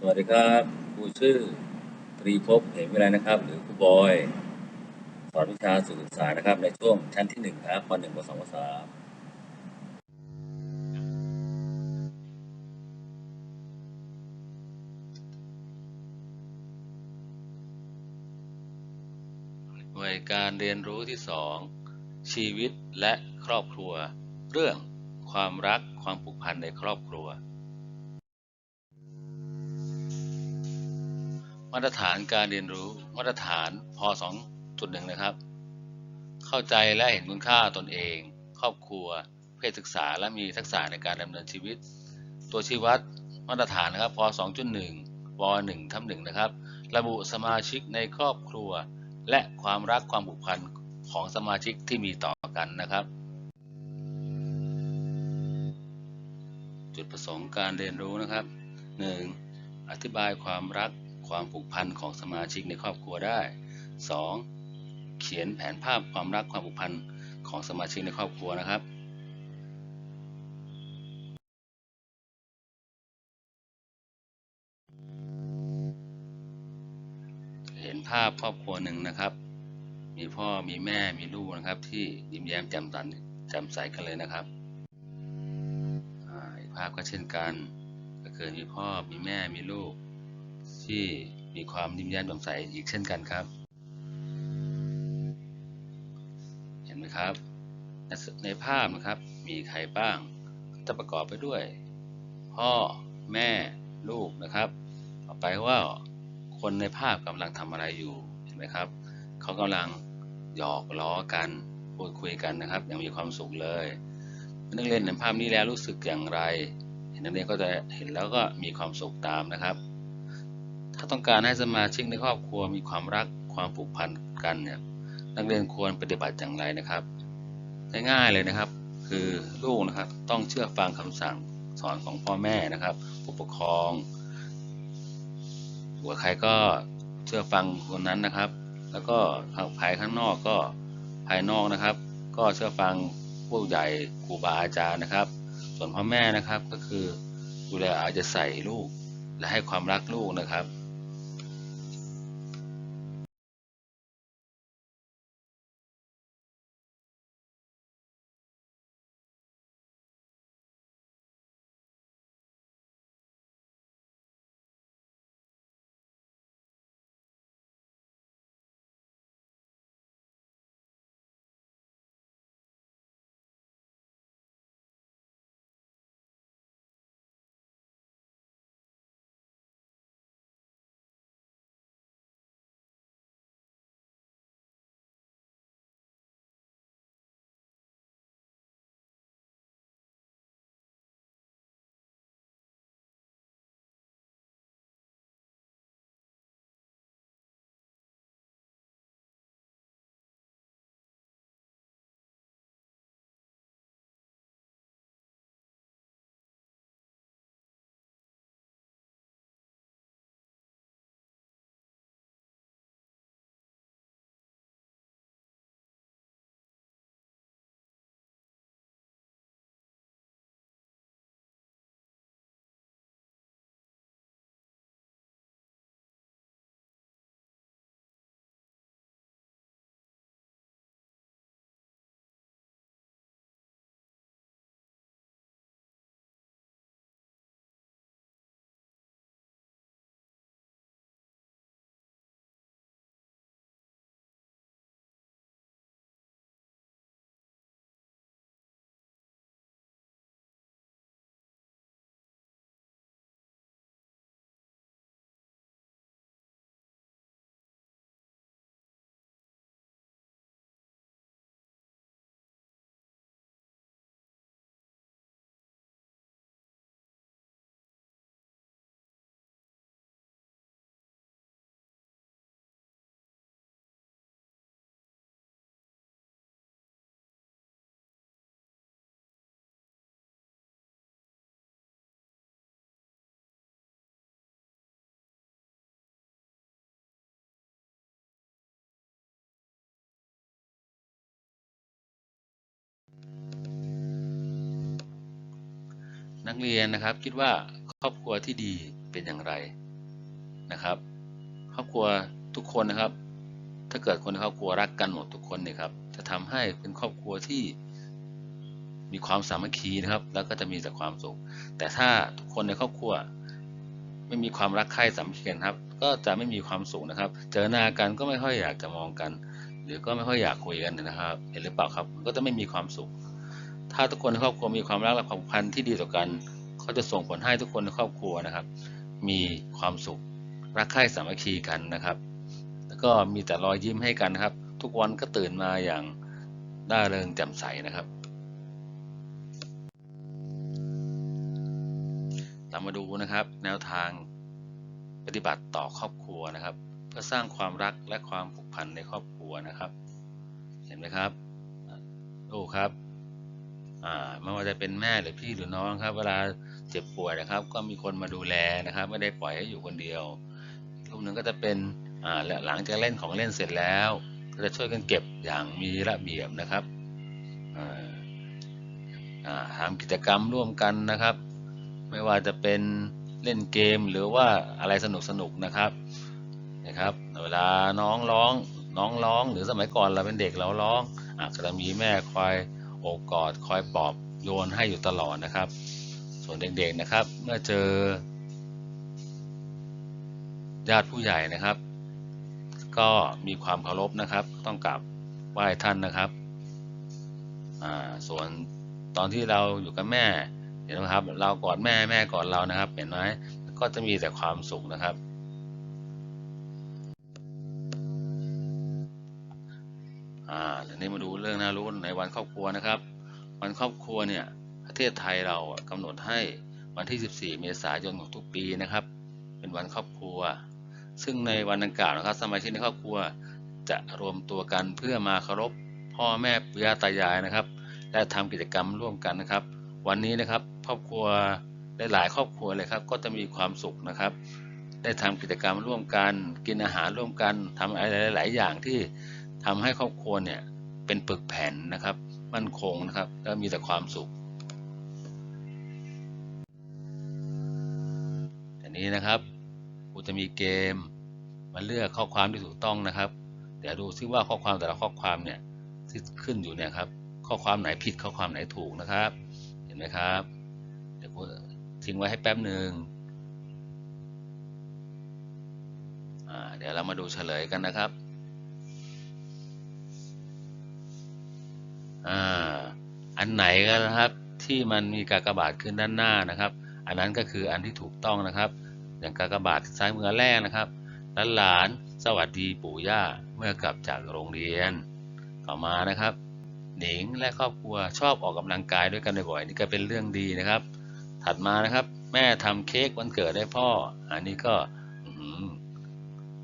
สวัสดีครับครูชื่อตรีภพเหมวิไลนะครับ หรือครูบอย สอนวิชาสื่อศึกษานะครับ ในช่วงชั้นที่หนึ่งครับปหนึ่งปสองปสามหน่วยการเรียนรู้ที่สองชีวิตและครอบครัว เรื่องความรักความผูกพันในครอบครัว มาตรฐานการเรียนรู้มาตรฐานพอ2.1 นะครับ เข้าใจและเห็นคุณค่าตนเอง ครอบครัว เพศศึกษาและมีทักษะในการดำเนินชีวิต ตัวชี้วัดมาตรฐานนะครับพอ2.1ว1ทับ1นะครับ ระบุสมาชิกในครอบครัว และความรักความผูกพันของสมาชิกที่มีต่อกันนะครับ จุดประสงค์การเรียนรู้นะครับ 1. อธิบายความรัก ความผูกพันของสมาชิกในครอบครัวได้ 2. เขียนแผนภาพความรักความผูกพันของสมาชิกในครอบครัวนะครับเห็นภาพครอบครัวหนึ่งนะครับ มีพ่อมีแม่มีลูกนะครับ ที่ยิ้มแย้มแจ่มใสแจ่มใสกันเลยนะครับอีกภาพก็เช่นกัน ก็คือมีพ่อมีแม่มีลูก ที่มีความยิ้มแย้มแจ่มใสอีกเช่นกันครับ เห็นไหมครับ ในภาพนะครับมีใครบ้าง จะประกอบไปด้วย พ่อแม่ลูกนะครับต่อไปว่าคนในภาพกำลังทำอะไรอยู่เห็นไหมครับเขากำลังหยอกล้อกันพูดคุยกันนะครับอย่างมีความสุขเลยนักเรียนเห็นภาพนี้แล้วรู้สึกอย่างไร เห็นนักเรียนก็จะเห็นแล้วก็มีความสุขตามนะครับ ถ้าต้องการให้สมาชิกในครอบครัวมีความรักความผูกพันกันเนี่ยนักเรียนควรปฏิบัติอย่างไรนะครับ ง่ายๆเลยนะครับ คือลูกนะครับต้องเชื่อฟังคำสั่งสอนของพ่อแม่นะครับ ผู้ปกครองหัวใครก็เชื่อฟังคนนั้นนะครับ แล้วก็ภายข้างนอกก็ภายนอกนะครับ ก็เชื่อฟังผู้ใหญ่ครูบาอาจารย์นะครับ ส่วนพ่อแม่นะครับก็คือดูแลอาใจะใส่ลูกและให้ความรักลูกนะครับ นักเรียนนะครับคิดว่าครอบครัวที่ดีเป็นอย่างไรนะครับ ครอบครัวทุกคนนะครับ ถ้าเกิดคนในครอบครัวรักกันหมดทุกคนเนี่ยครับ จะทำให้เป็นครอบครัวที่มีความสามัคคีนะครับ แล้วก็จะมีแต่ความสุข แต่ถ้าทุกคนในครอบครัว ไม่มีความรักใคร่สามัคคีกันครับ ก็จะไม่มีความสุขนะครับ เจอหน้ากันก็ไม่ค่อยอยากจะมองกัน หรือก็ไม่ค่อยอยากคุยกันนะครับ เห็นหรือเปล่าครับ ก็จะไม่มีความสุข ถ้าทุกคนในครอบครัวมีความรักและความผูกพันที่ดีต่อกันก็จะส่งผลให้ทุกคนในครอบครัวนะครับ มีความสุขรักใคร่สามัคคีกันนะครับ แล้วก็มีแต่รอยยิ้มให้กันนะครับ ทุกวันก็ตื่นมาอย่างร่าเริงแจ่มใสนะครับเรามาดูนะครับ แนวทางปฏิบัติต่อครอบครัวนะครับ เพื่อสร้างความรักและความผูกพันในครอบครัวนะครับ เห็นไหมครับดูครับ ไม่ว่าจะเป็นแม่หรือพี่หรือน้องครับ เวลาเจ็บป่วยนะครับ ก็มีคนมาดูแลนะครับ ไม่ได้ปล่อยให้อยู่คนเดียวรูปหนึ่งก็จะเป็นและหลังจากเล่นของเล่นเสร็จแล้ว ก็จะช่วยกันเก็บอย่างมีระเบียบนะครับทำกิจกรรมร่วมกันนะครับ ไม่ว่าจะเป็นเล่นเกมหรือว่าอะไรสนุกสนุกๆนะครับนะครับ เวลาน้องร้องน้องร้องหรือสมัยก่อนเราเป็นเด็กเราร้องอะก็จะมีแม่คอย บกอดคอยปลอบโยนให้อยู่ตลอดนะครับ ส่วนเด็กๆนะครับ เมื่อเจอ ญาติผู้ใหญ่นะครับ ก็มีความเคารพนะครับ ต้องกราบไหว้ท่านนะครับอ่าส่วนตอนที่เราอยู่กับแม่เห็นไหมครับ เรากอดแม่แม่กอดเรานะครับ เห็นไหมก็จะมีแต่ความสุขนะครับ อ่าทีนี้มาดูเรื่องน่ารู้ในวันครอบครัวนะครับ วันครอบครัวเนี่ยประเทศไทยเราอะกำหนดให้วันที่ 14 เมษายนของทุกปีนะครับ เป็นวันครอบครัว ซึ่งในวันดังกล่าวนะครับ สมาชิกในครอบครัวจะรวมตัวกันเพื่อมาเคารพพ่อแม่ปู่ย่าตายายนะครับและทำกิจกรรมร่วมกันนะครับ วันนี้นะครับครอบครัวหลายๆครอบครัวเลยครับ ก็จะมีความสุขนะครับ ได้ทำกิจกรรมร่วมกัน กินอาหารร่วมกันทำอะไรหลาย ๆ อย่างที่ ทำให้ครอบครัวเนี่ยเป็นปึกแผ่นนะครับ มั่นคงนะครับ แล้วมีแต่ความสุขอันนี้นะครับครูจะมีเกมมาเลือกข้อความที่ถูกต้องนะครับ เดี๋ยวดูซิว่าข้อความแต่ละข้อความเนี่ยที่ขึ้นอยู่เนี่ยครับ ข้อความไหนผิดข้อความไหนถูกนะครับ เห็นไหมครับ เดี๋ยวครูทิ้งไว้ให้แป๊บหนึ่งเดี๋ยวเรามาดูเฉลยกันนะครับ อ่าอันไหนกันนะครับที่มันมีกากบาทขึ้นด้านหน้านะครับ อันนั้นก็คืออันที่ถูกต้องนะครับ อย่างกากบาทซ้ายมือแรกนะครับหลานสวัสดีปู่ย่าเมื่อกลับจากโรงเรียนต่อมานะครับ หนิงและครอบครัวชอบออกกำลังกายด้วยกันบ่อยๆนี่ก็เป็นเรื่องดีนะครับ ถัดมานะครับ แม่ทำเค้กวันเกิดให้พ่อ อันนี้ก็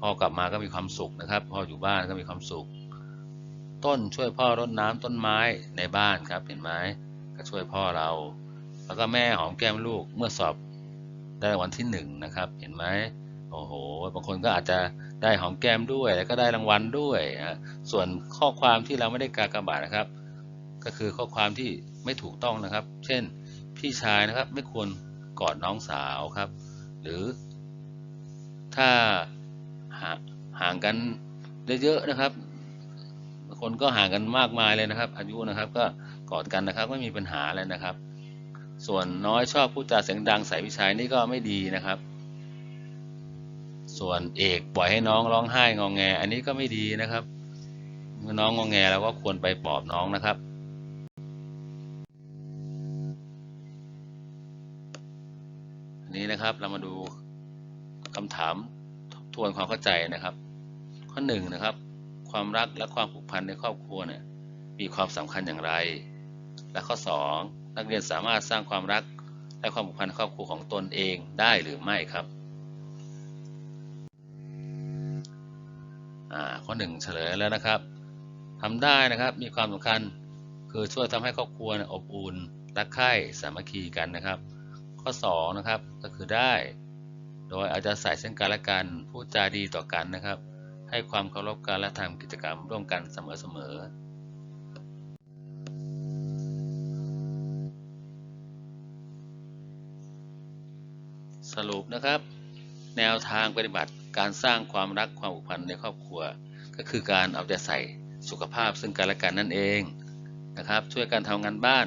พ่อกลับมาก็มีความสุขนะครับ พ่ออยู่บ้านก็มีความสุข ต้นช่วยพ่อรดน้ำต้นไม้ในบ้านครับเห็นไหมก็ช่วยพ่อเรา แล้วก็แม่หอมแก้มลูกเมื่อสอบได้รางวัลที่หนึ่งนะครับ เห็นไหมโอ้โหบางคนก็อาจจะได้หอมแก้มด้วยแล้วก็ได้รางวัลด้วยนะส่วนข้อความที่เราไม่ได้กากบาทนะครับ ก็คือข้อความที่ไม่ถูกต้องนะครับ เช่นพี่ชายนะครับไม่ควรกอดน้องสาวครับ หรือถ้าห่าห่างกันเยอะๆนะครับ คนก็ห่างกันมากมายเลยนะครับ อายุนะครับก็กอดกันนะครับไม่มีปัญหาเลยนะครับ ส่วนน้อยชอบพูดจาเสียงดังใส่พี่ชายนี่ก็ไม่ดีนะครับ ส่วนเอกปล่อยให้น้องร้องไห้งองแง อันนี้ก็ไม่ดีนะครับเมื่อน้องงองแงเราก็ควรไปปลอบน้องนะครับอันนี้นะครับเรามาดูคำถามทบทวนความเข้าใจนะครับ ข้อหนึ่งนะครับ ความรักและความผูกพันในครอบครัวเนี่ยมีความสำคัญอย่างไร และข้อสองนักเรียนสามารถสร้างความรักและความผูกพันในครอบครัวของตนเองได้หรือไม่ครับข้อหนึ่งเฉลยแล้วนะครับทำได้นะครับมีความสำคัญคือช่วยทำให้ครอบครัวอบอุ่นรักใคร่สามัคคีกันนะครับ ข้อสองนะครับก็คือได้ โดยอาจจะใส่ซึ่งกันและกันพูดจาดีต่อกันนะครับ ให้ความเคารพกันและทำกิจกรรมร่วมกันเสมอๆสรุปนะครับ แนวทางปฏิบัติการสร้างความรักความผูกพันในครอบครัว ก็คือการเอาใจใส่สุขภาพซึ่งกันและกันนั่นเองนะครับ ช่วยกันทำงานบ้าน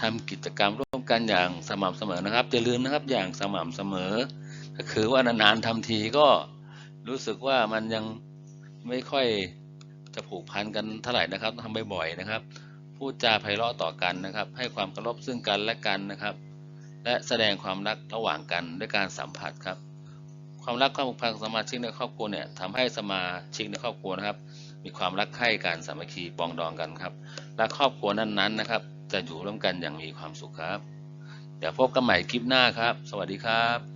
ทำกิจกรรมร่วมกันอย่างสม่ำเสมอนะครับอย่าลืมนะครับอย่างสม่ำเสมอ ก็คือว่านานๆทำทีก็ รู้สึกว่ามันยังไม่ค่อยจะผูกพันกันเท่าไหร่นะครับทำบ่อยๆนะครับ พูดจาไพเราะต่อกันนะครับ ให้ความเคารพซึ่งกันและกันนะครับ และแสดงความรักระหว่างกันด้วยการสัมผัสครับ ความรักความผูกพันสมาชิกในครอบครัวเนี่ยทำให้สมาชิกในครอบครัวนะครับ มีความรักใคร่กันสามัคคีปองดองกันครับ และครอบครัวนั้นๆนะครับ จะอยู่ร่วมกันอย่างมีความสุขครับ เดี๋ยวพบกันใหม่คลิปหน้าครับ สวัสดีครับ